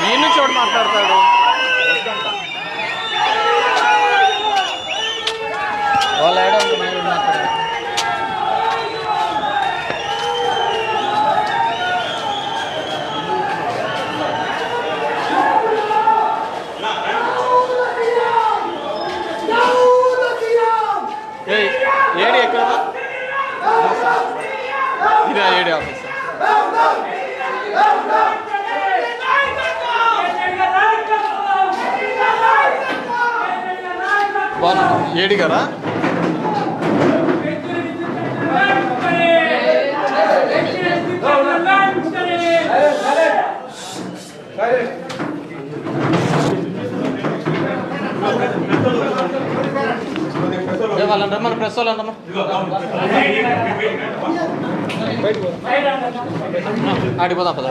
ఈయన చోటు మాట్లాడతాడు వాళ్ళ ఏడి కదా వాళ్ళంటే మన ప్రెస్ వాళ్ళంటే ఆడిపోదాం పదా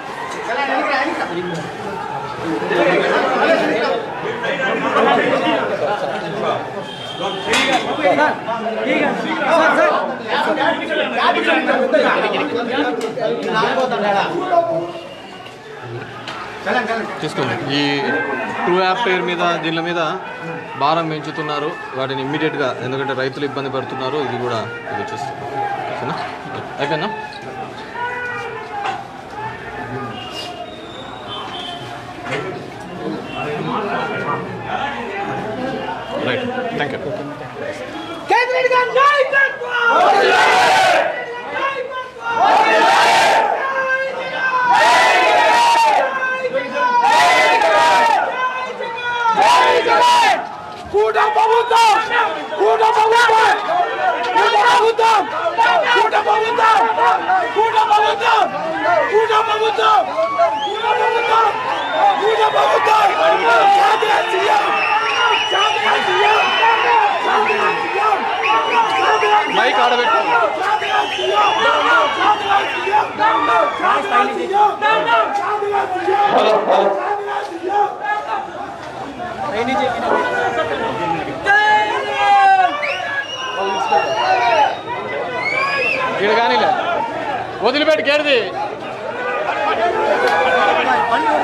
తీసుకోండి ఈ టూ యాప్ పేరు మీద దీని మీద భారం పెంచుతున్నారు. వాటిని ఇమ్మీడియట్గా ఎందుకంటే రైతులు ఇబ్బంది పడుతున్నారు. ఇది కూడా ఇది వచ్చేస్తుంది ఓకేనా? అయిపోయిందా? Thank you. Kuda Babutam! Kuda Babutam! Kuda Babutam! Kuda Babutam! Kuda Babutam! Kuda Babutam! ఇక్కడ కానీ వదిలిపెట్టి కేరది పండుగ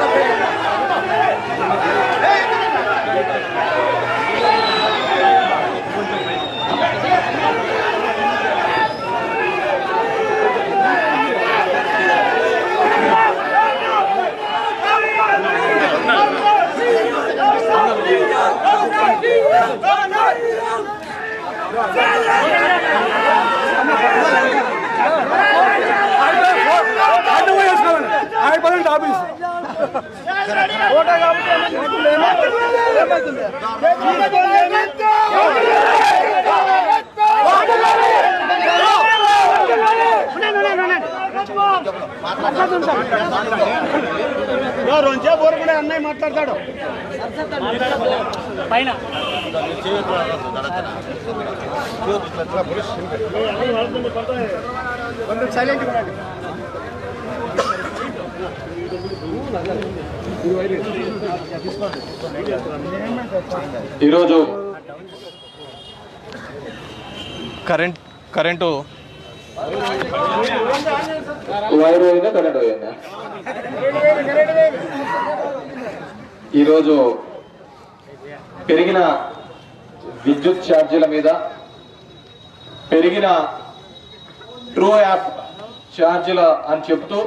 ఆఫీస్ రెండుసేపు ఊరుకునే అన్నయ్య మాట్లాడతాడు పైన. సైలెంట్ ఈరోజు కరెంట్ కరెంటు వైర్ పోయిందా కరెంట్ పోయిందా ఈరోజు పెరిగిన విద్యుత్ ఛార్జీల మీద పెరిగిన ట్రూ యాప్ ఛార్జీల అని చెప్తూ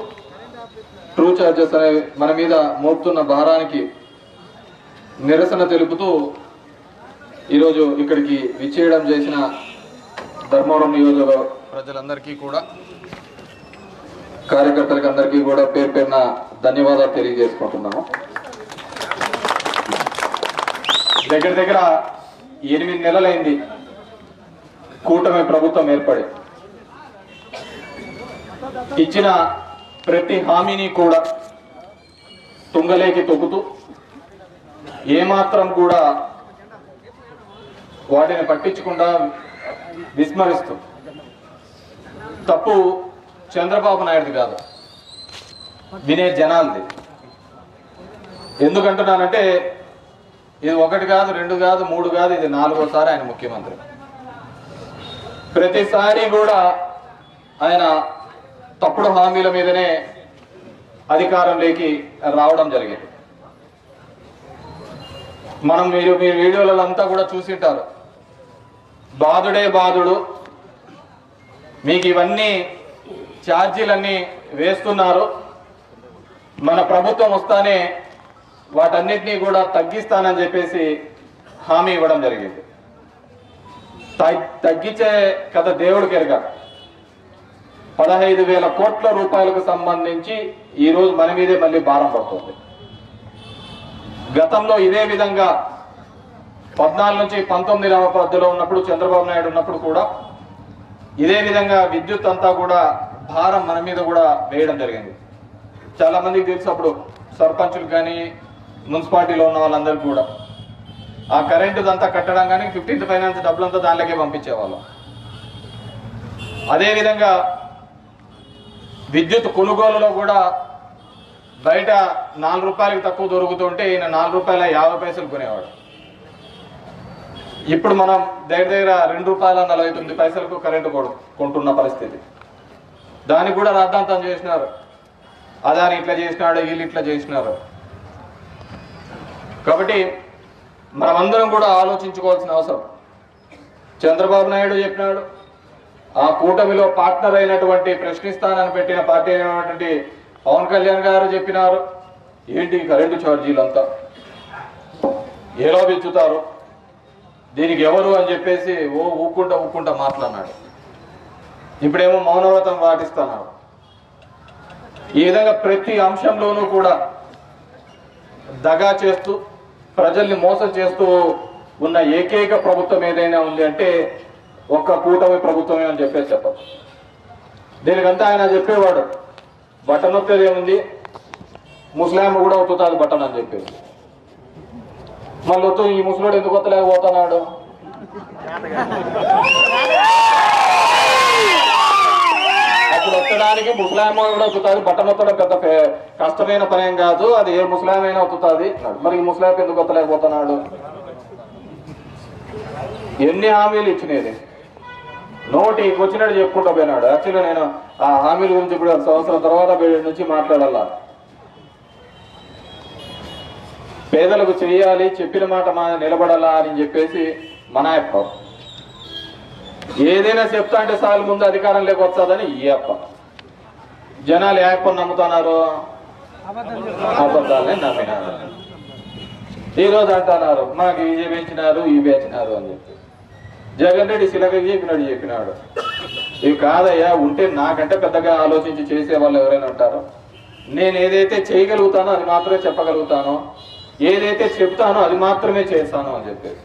ట్రూ ఛార్జెస్ అనే మన మీద మోపుతున్న భారానికి నిరసన తెలుపుతూ ఈరోజు ఇక్కడికి విచ్చేయడం చేసిన ధర్మవరం నియోజక ప్రజలందరికీ కూడా కార్యకర్తలకు అందరికీ కూడా పేరు పేరున ధన్యవాదాలు తెలియజేసుకుంటున్నాము. దగ్గర దగ్గర ఎనిమిది నెలలైంది కూటమి ప్రభుత్వం ఏర్పడి. ఇచ్చిన ప్రతి హామీని కూడా తుంగలేకి తొక్కుతూ ఏమాత్రం కూడా వాటిని పట్టించకుండా విస్మరిస్తూ తప్పు చంద్రబాబు నాయుడు కాదు. వినే జనాలది. ఎందుకంటున్నానంటే ఇది ఒకటి కాదు రెండు కాదు మూడు కాదు ఇది నాలుగోసారి ఆయన ముఖ్యమంత్రి. ప్రతిసారి కూడా ఆయన తప్పుడు హామీల మీదనే అధికారంలోకి రావడం జరిగింది. మనం మీరు మీ వీడియోలలో అంతా కూడా చూసింటారు. బాధుడే బాధుడు మీకు ఇవన్నీ ఛార్జీలన్నీ వేస్తున్నారు. మన ప్రభుత్వం వస్తానే వాటన్నిటినీ కూడా తగ్గిస్తానని చెప్పేసి హామీ ఇవ్వడం జరిగింది. తగ్గించే కథ దేవుడికి ఎరగ. పదహైదు వేల కోట్ల రూపాయలకు సంబంధించి ఈరోజు మన మీదే మళ్ళీ భారం పడుతుంది. గతంలో ఇదే విధంగా పద్నాలుగు నుంచి పంతొమ్మిది నవ పద్దులో ఉన్నప్పుడు చంద్రబాబు నాయుడు ఉన్నప్పుడు కూడా ఇదే విధంగా విద్యుత్ అంతా కూడా భారం మన మీద కూడా వేయడం జరిగింది. చాలా మందికి తెలుసు అప్పుడు సర్పంచులు కానీ మున్సిపాలిటీలో ఉన్న వాళ్ళందరికీ కూడా. ఆ కరెంటు అంతా కట్టడం కానీ ఫిఫ్టీన్త్ ఫైనాన్స్ డబ్బులంతా దానిలోకే పంపించేవాళ్ళం. అదేవిధంగా విద్యుత్ కొనుగోలులో కూడా బయట నాలుగు రూపాయలకు తక్కువ దొరుకుతుంటే ఈయన నాలుగు రూపాయల యాభై పైసలు కొనేవాడు. ఇప్పుడు మనం దగ్గర దగ్గర రెండు రూపాయల నలభై తొమ్మిది పైసలకు కరెంటు కొడు- కొంటున్న పరిస్థితి. దానికి కూడా రాద్ధాంతం చేసినారు. అదాని ఇట్లా చేసినాడు వీళ్ళు ఇట్లా చేసినారు. కాబట్టి మనమందరం కూడా ఆలోచించుకోవాల్సిన అవసరం. చంద్రబాబు నాయుడు చెప్పినాడు ఆ కూటమిలో పార్ట్నర్ అయినటువంటి ప్రశ్నిస్తానని పెట్టిన పార్టీ అయినటువంటి పవన్ కళ్యాణ్ గారు చెప్పినారు ఏంటి కరెంటు ఛార్జీలు అంతా ఎలా పెంచుతారు? దీనికి ఎవరు అని చెప్పేసి ఓ ఊక్కుంటా ఊక్కుంటా మాట్లాడినాడు. ఇప్పుడేమో మౌనవ్రతం పాటిస్తున్నాడు ఈ విధంగా ప్రతి అంశంలోనూ కూడా దగా చేస్తూ ప్రజల్ని మోసం చేస్తూ ఉన్న ఏకైక ప్రభుత్వం ఏదైనా ఉంది అంటే ఒక్క కూటమి ప్రభుత్వమే అని చెప్పేసి చెప్పచ్చు దీనికంతా ఆయన చెప్పేవాడు బటన్ నొక్కేది ఏముంది ముస్లాం కూడా అవుతుంది బటన్ అని చెప్పేసి. మళ్ళీ వచ్చి ఈ ముసలోడు ఎందుకు ఒత్తలేకపోతున్నాడు అప్పుడు ఒత్తడానికి ముస్లాం కూడా ఒత్తుతాది బటన్ ఒత్తడం పెద్ద కష్టమైన పనేం కాదు అది ఏ ముస్లాం అయినా మరి ఈ ముస్లాం ఎందుకు ఒత్తలేకపోతున్నాడు ఎన్ని హామీలు ఇచ్చినది? నోటికి వచ్చినట్టు చెప్పుకుంటూ పోయినాడు. యాక్చువల్గా నేను ఆ హామీల గురించి ఇప్పుడు సంవత్సరం తర్వాత నుంచి మాట్లాడాలా? పేదలకు చేయాలి చెప్పిన మాట మా నిలబడాలా అని చెప్పేసి మన అప్ప. ఏదైనా చెప్తా అంటే సార్లు ముందు అధికారం లేకొచ్చదని ఈ అప్ప. జనాలు ఏ అప్పని నమ్ముతున్నారు అబద్ధాలని నమ్మినారు. ఈరోజు అంటున్నారు మాకు ఇవి పెంచినారు ఇవి పెంచినారు అని చెప్పి. జగన్ రెడ్డి శిలక చెప్పినాడు చెప్పినాడు. ఇవి కాదయ్యా ఉంటే నాకంటే పెద్దగా ఆలోచించి చేసే వాళ్ళు ఎవరైనా ఉంటారు. నేను ఏదైతే చేయగలుగుతానో అది మాత్రమే చెప్పగలుగుతాను. ఏదైతే చెప్తానో అది మాత్రమే చేస్తాను అని చెప్పేసి.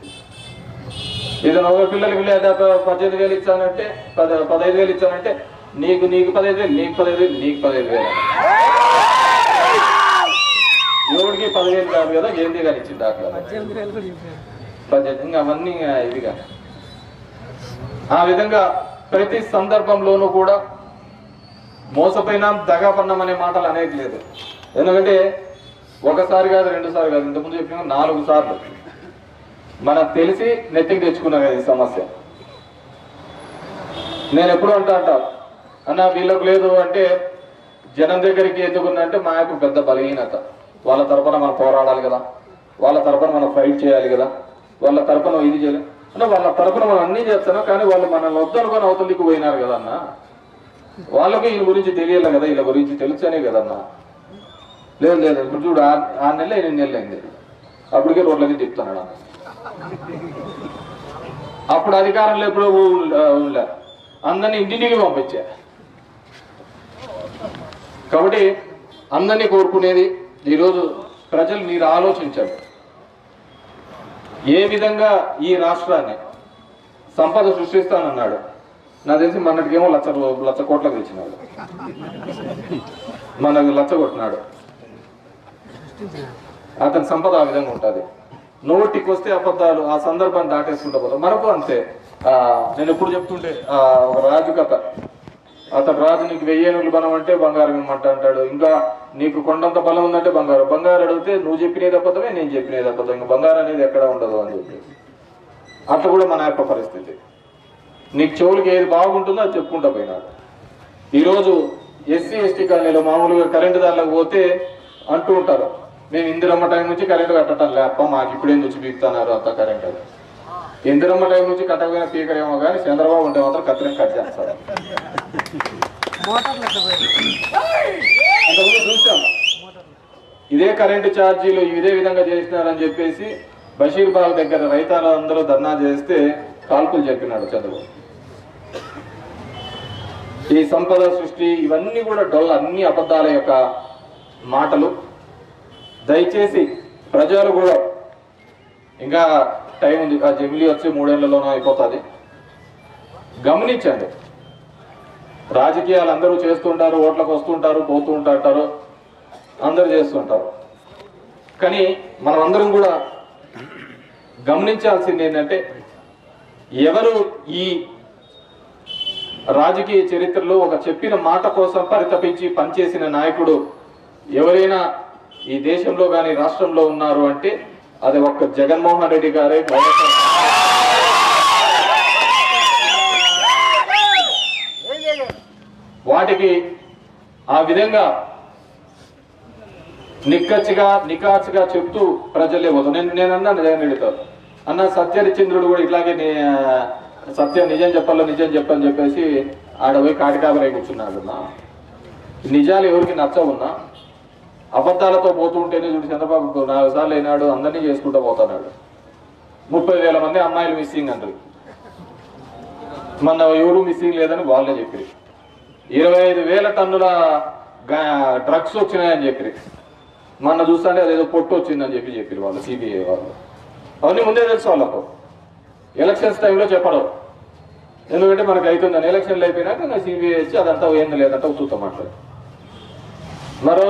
ఇది ఒక పిల్లలకి లేదా పద్దెనిమిది వేలు ఇచ్చానంటే పద పదహైదు వేలు ఇచ్చానంటే నీకు నీకు పదహైదు వేలు నీకు పదహైదు వేలు నీకు పదహైదు వేలు. ఎవరికి పదివేలు కాదు కదా ఏంది కానీ ఇచ్చింది దాంట్లో పద్దెనిమిది ఇంకా అవన్నీ ఇవిగా ఆ విధంగా ప్రతి సందర్భంలోనూ కూడా మోసపోయినాం దగా పన్నాం అనే మాటలు అనేది లేదు. ఎందుకంటే ఒకసారి కాదు రెండు సార్లు కాదు. ఇంతకుముందు చెప్పిన నాలుగు సార్లు మనం తెలిసి నెత్తికి తెచ్చుకున్నాం కదా ఈ సమస్య. నేను ఎప్పుడు అంటా అంట అన్న వీళ్ళకు లేదు అంటే జనం దగ్గరికి ఎందుకుందంటే మాకు పెద్ద బలహీనత. వాళ్ళ తరపున మనం పోరాడాలి కదా. వాళ్ళ తరపున మనం ఫైట్ చేయాలి కదా. వాళ్ళ తరపున ఇది చేయాలి. అంటే వాళ్ళ తరపున మనం అన్నీ చేస్తున్నాం కానీ వాళ్ళు మనల్ని వద్దనుకొని అవతలికి పోయినారు కదా అన్న. వాళ్ళకి వీళ్ళ గురించి తెలియాలి కదా వీళ్ళ గురించి తెలుసనే కదన్నా లేదు లేదు ఇప్పుడు చూడు ఆరు నెలలు ఎనిమిది నెలలు అయింది అప్పటికే రోడ్లకి చెప్తున్నాడు అన్న. అప్పుడు అధికారంలో ఎప్పుడు ఉండలే అందరినీ ఇంటింటికి పంపించా. కాబట్టి అందరినీ కోరుకునేది ఈరోజు ప్రజలు మీరు ఆలోచించండి. ఏ విధంగా ఈ రాష్ట్రాన్ని సంపద సృష్టిస్తానన్నాడు. నాకు తెలిసి మనటికేమో లక్ష లచ్చ లక్ష కోట్లకు తెచ్చినాడు. మనకు లచ్చ కొట్టినాడు. అతని సంపద ఆ విధంగా ఉంటుంది. నోటికి వస్తే అబద్ధాలు ఆ సందర్భాన్ని దాటేసుకుంటూ పోతాం. మనకు అంతే. నేను ఎప్పుడు చెప్తుంటే ఒక రాజు కథ. అతను రాజు నీకు వెయ్యేనుగులు బలం అంటే బంగారం ఇమ్మంట అంటాడు. ఇంకా నీకు కొండంత బలం ఉందంటే బంగారం. బంగారం అడిగితే నువ్వు చెప్పినది అబద్ధమే నేను చెప్పినది అబద్ధం ఇంకా బంగారం అనేది ఎక్కడ ఉండదు అని చెప్పి. అట్లా కూడా మన యొక్క పరిస్థితి. నీకు చెవులకి ఏది బాగుంటుందో అది చెప్పుకుంటా పోయినాడు. ఈరోజు ఎస్సీ ఎస్టీ కాలనీలో మామూలుగా కరెంటు దానిలోకి పోతే అంటూ ఉంటారు. మేము ఇందిరమ్మ టైం నుంచి కరెంటు కట్టడం లేప మాకు ఇప్పుడేం వచ్చి పీకుతున్నారు అంత కరెంట్? అది ఇందిరమ్మ టైం నుంచి కట్టకపోయిన పీకరేమో కానీ చంద్రబాబు ఉంటే మాత్రం కత్తిరం కట్ చేస్తారు. చూసాం. ఇదే కరెంటు ఛార్జీలు ఇదే విధంగా చేసినారని చెప్పేసి బషీర్బాగ్ దగ్గర రైతాలందరూ ధర్నా చేస్తే కాల్పులు చెప్పినాడు చంద్రబాబు. ఈ సంపద సృష్టి ఇవన్నీ కూడా డొల్ల అన్ని అబద్ధాల యొక్క మాటలు. దయచేసి ప్రజలు కూడా ఇంకా టైం ఉంది. ఆ జమిలీ వచ్చి మూడేళ్ళలోనూ అయిపోతుంది. గమనించండి. రాజకీయాలు అందరూ చేస్తుంటారు ఓట్లకు వస్తుంటారు పోతూ ఉంటారు అందరూ చేస్తుంటారు. కానీ మనమందరం కూడా గమనించాల్సింది ఏంటంటే ఎవరు ఈ రాజకీయ చరిత్రలో ఒక చెప్పిన మాట కోసం పరితపించి పనిచేసిన నాయకుడు ఎవరైనా ఈ దేశంలో కానీ రాష్ట్రంలో ఉన్నారు అంటే అది ఒక్క జగన్మోహన్ రెడ్డి గారే వాటికి ఆ విధంగా నిక్కచ్చిగా నికాచిగా చెప్తూ ప్రజలే పోతాం నేను నేను అన్నాను జగన్ రెడ్డితో అన్న సత్యహరిచంద్రుడు కూడా ఇట్లాగే ని- సత్యం నిజం చెప్పాలో నిజం చెప్పని చెప్పేసి ఆడ పోయి కాటికాబరై కూర్చున్నాడు అన్న. నిజాలు ఎవరికి నచ్చవున్నా అబద్ధాలతో పోతూ ఉంటేనే చూడు చంద్రబాబు నాలుగు సార్లు అయినాడు అందరినీ చేసుకుంటూ పోతున్నాడు. ముప్పై వేల మంది అమ్మాయిలు మిస్సింగ్ అంటారు మన ఎవరు మిస్సింగ్ లేదని వాళ్ళే చెప్పారు ఇరవై ఐదు వేల టన్నుల డ్రగ్స్ వచ్చినాయని చెప్పి మొన్న చూస్తానే అదేదో పొట్టు వచ్చిందని చెప్పి చెప్పారు వాళ్ళు సిబిఐ వాళ్ళు. అవన్నీ ముందే తెలుసు వాళ్ళకు. ఎలక్షన్స్ టైంలో చెప్పడం ఎందుకంటే మనకు అవుతుందని ఎలక్షన్లు అయిపోయినాక సిబిఐ వచ్చి అదంతా ఏంది లేదంటే చూస్తాం మాట్లాడు మరో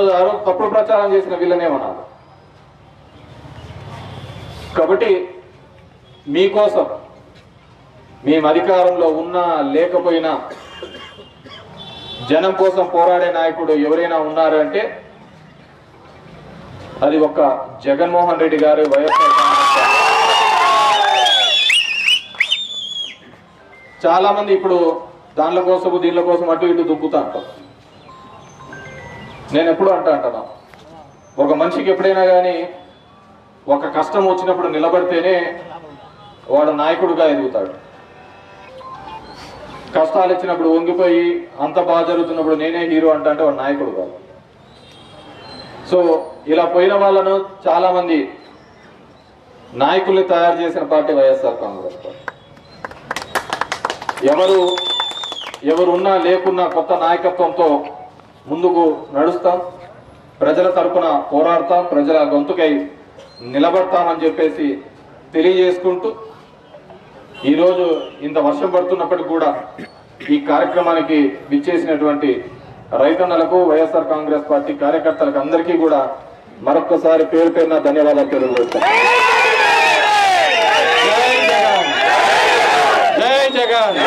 తప్పుడు ప్రచారం చేసిన వీళ్ళనేమన్నారు కాబట్టి మీకోసం మేము అధికారంలో ఉన్నా లేకపోయినా జనం కోసం పోరాడే నాయకుడు ఎవరైనా ఉన్నారంటే అది ఒక జగన్మోహన్ రెడ్డి గారు వైఎస్ఆర్ చాలా మంది ఇప్పుడు దానిల కోసం దీనిల కోసం అటు ఇటు దుబ్బుతా ఉంటారు. నేను ఎప్పుడు అంటా అంటాను? ఒక మనిషికి ఎప్పుడైనా కానీ ఒక కష్టం వచ్చినప్పుడు నిలబడితేనే వాడు నాయకుడుగా ఎదుగుతాడు. కష్టాలు ఇచ్చినప్పుడు వంగిపోయి అంత బాగా జరుగుతున్నప్పుడు నేనే హీరో అంట అంటే వాడు నాయకుడు కాదు. సో ఇలా పోయిన వాళ్ళను చాలా మంది నాయకుల్ని తయారు చేసిన పార్టీ వైఎస్ఆర్ కాంగ్రెస్ పార్టీ. ఎవరు ఎవరున్నా లేకున్నా కొత్త నాయకత్వంతో ముందుకు నడుస్తాం. ప్రజల తరపున పోరాడతాం ప్రజల గొంతుకై నిలబడతామని చెప్పేసి తెలియజేసుకుంటూ ఈరోజు ఇంత వర్షం పడుతున్నప్పటికీ కూడా ఈ కార్యక్రమానికి విచ్చేసినటువంటి రైతన్నలకు వైఎస్ఆర్ కాంగ్రెస్ పార్టీ కార్యకర్తలకు అందరికీ కూడా మరొక్కసారి పేరు పేరున ధన్యవాదాలు తెలియజేస్తాను జై జగన్!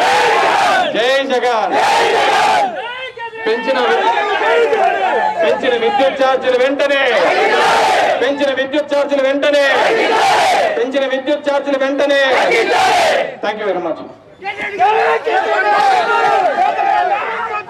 జై జగన్! పెంచిన పెంచిన విద్యుత్ ఛార్జీలు వెంటనే పెంచిన విద్యుత్ ఛార్జీలు వెంటనే పెంచిన విద్యుత్ ఛార్జీలు వెంటనే థ్యాంక్ యూ వెరీ మచ్